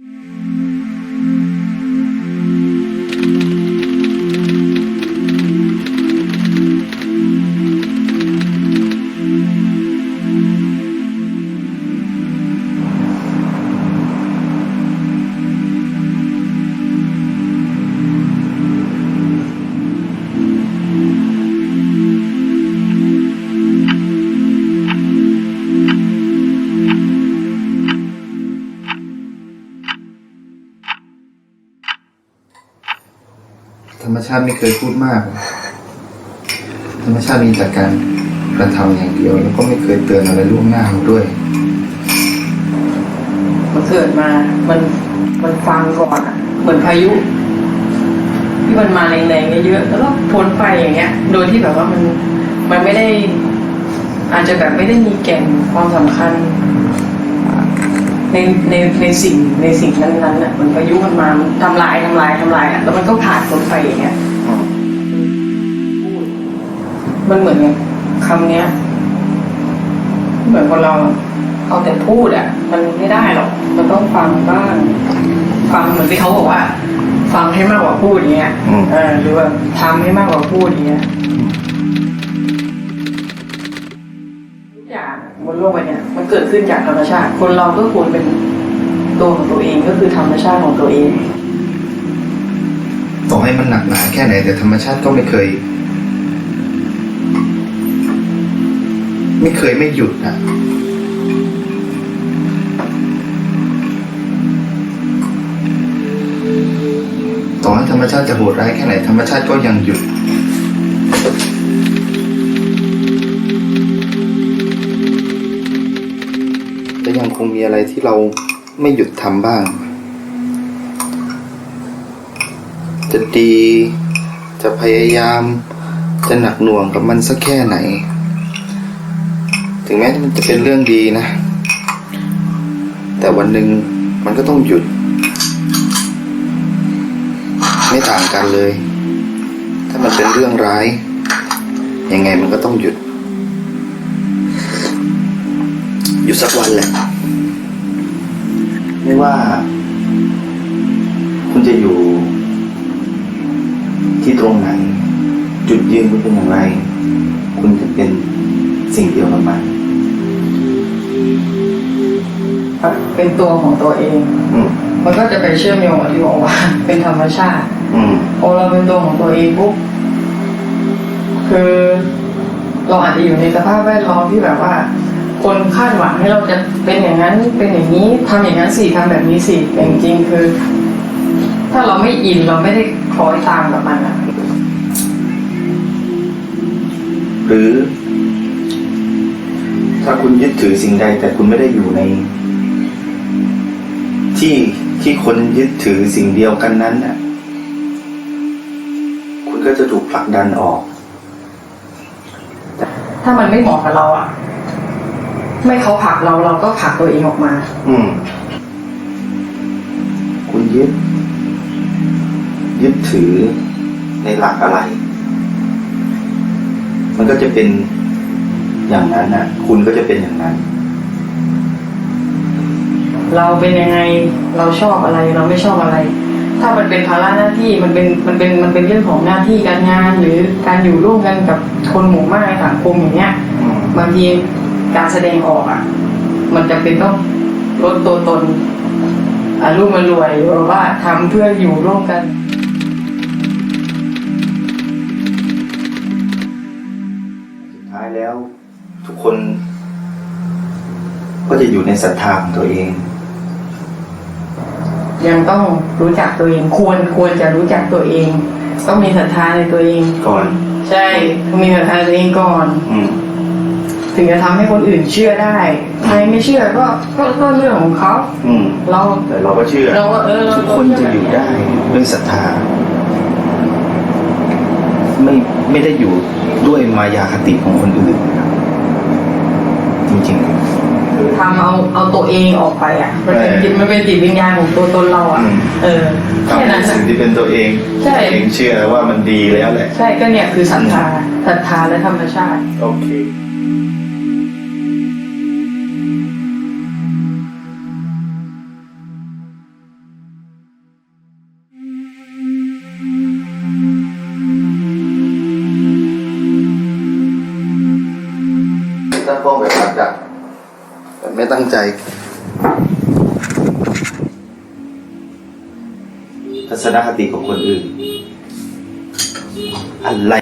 Música ธรรมชาติไม่เคยพูดมาก ธรรมชาติมีแต่การกระทำอย่างเดียว แล้วก็ไม่เคยเตือนอะไรล่วงหน้าเราด้วยมันเกิดมามันมันฟังก่อนอะเหมือนพายุ ที่มันมาแรงๆเยอะๆแล้วก็พ้นไปอย่างเงี้ย โดยที่แบบว่ามันมันไม่ได้ อาจจะแบบไม่ได้มีแก่นความสำคัญ ในในในสิ่งในสิ่งนั้นๆน่ะเหมันพายุมันมามันทำลายทำลายทำลายอะแล้วมันก็ผ่านพ้นไปอย่างเงี้ยมันเหมือนกับคำเนี้ย เหมือนคนเราเอาแต่พูดอะ มันไม่ได้หรอกมันต้องฟังบ้างฟังเหมือนที่เขาบอกว่า ฟังให้มากกว่าพูดอย่างเงี้ยอืมเออหรือว่าทำให้มากกว่าพูดอย่างเงี้ย บนโลกใบเนี้ยมันเกิดขึ้นจากธรรมชาติ คนเราก็ควรเป็นตัวของตัวเองก็คือธรรมชาติของตัวเองต่อให้มันหนักหนาแค่ไหนแต่ธรรมชาติก็ไม่เคย ไม่เคยไม่หยุดนะต่อให้ธรรมชาติจะโหดร้ายแค่ไหนธรรมชาติก็ยังหยุด คงมีอะไรที่เราไม่หยุดทำบ้าง จะดีจะพยายาม จะหนักหน่วงกับมันสักแค่ไหน ถึงแม้มันจะเป็นเรื่องดีนะ แต่วันหนึ่งมันก็ต้องหยุด ไม่ต่างกันเลย ถ้ามันเป็นเรื่องร้าย ยังไงมันก็ต้องหยุด หยุดสักวันแหละ ไม่ว่า คุณจะอยู่ ที่ตรงไหน จุดยืนคุณเป็นอย่างไร คุณจะเป็นสิ่งเดียวกับมันเป็นตัวของตัวเองอืมมันก็จะไปเชื่อมโยงกับที่บอกว่า เป็นธรรมชาติอืมพอเราเป็นตัวของตัวเองปุ๊บคือ เราอาจจะอยู่ในสภาพแวดล้อมที่แบบว่า คนคาดหวังให้เราจะเป็นอย่างนั้นเป็นอย่างนี้ทำอย่างนั้นสิทำแบบนี้สิแต่จริงๆคือ ถ้าเราไม่อินเราไม่ได้คล้อยตามกับมันอะหรือ ถ้าคุณยึดถือสิ่งใด แต่คุณไม่ได้อยู่ใน ที่ที่คนยึดถือสิ่งเดียวกันนั้นน่ะ คุณก็จะถูกผลักดันออก ถ้ามันไม่เหมาะกับเราอะ ไม่เขาผลักเราเราก็ผลักตัวเองออกมา อืม คุณยึด ยึดถือในหลักอะไร มันก็จะเป็นอย่างนั้นน่ะ คุณก็จะเป็นอย่างนั้น เราเป็นยังไงเราชอบอะไรเราไม่ชอบอะไร ถ้ามันเป็นภาระหน้าที่มันเป็นมันเป็นมันเป็นเรื่องของหน้าที่การงาน หรือการอยู่ร่วมกันกับคนหมู่มากในสังคมอย่างเงี้ยบางที การแสดงออกอะ มันจะเป็นต้องลดตัวตนอารุ่มมารวยหรือว่าทำเพื่ออยู่ร่วมกันสุดท้ายแล้วทุกคน ก็จะอยู่ในศรัทธาของตัวเอง ยังต้องรู้จักตัวเองควรควรจะรู้จักตัวเอง ต้องมีศรัทธาในตัวเองก่อน ใช่ต้องมีศรัทธาในตัวเองก่อน อืม ถึงจะทำให้คนอื่นเชื่อได้ใครไม่เชื่อก็ก็ก็เรื่องของเขาอืมเราแต่เราก็เชื่อ เราก็เออเราทุกคนจะอยู่ได้ด้วยศรัทธา ไม่ไม่ได้อยู่ด้วยมายาคติของคนอื่นนะครับจริงคือทำเอาเอาตัวเองออกไปอะมันเป็นจิตมันเป็นจิตวิญญาณของตัวตนเราอะอืมเออๆแค่ทำในนั้นสิ่งนะที่เป็นตัวเองใช่ ตัวเองเชื่อว่ามันดีแล้วแหละ ใช่ก็เนี่ยคือศรัทธาศรัทธาและธรรมชาติ โอเค ตั้งกล้องแบบนั้นจจะแต่ไม่ตั้งใจทัศนคติของคนอื่น อะไร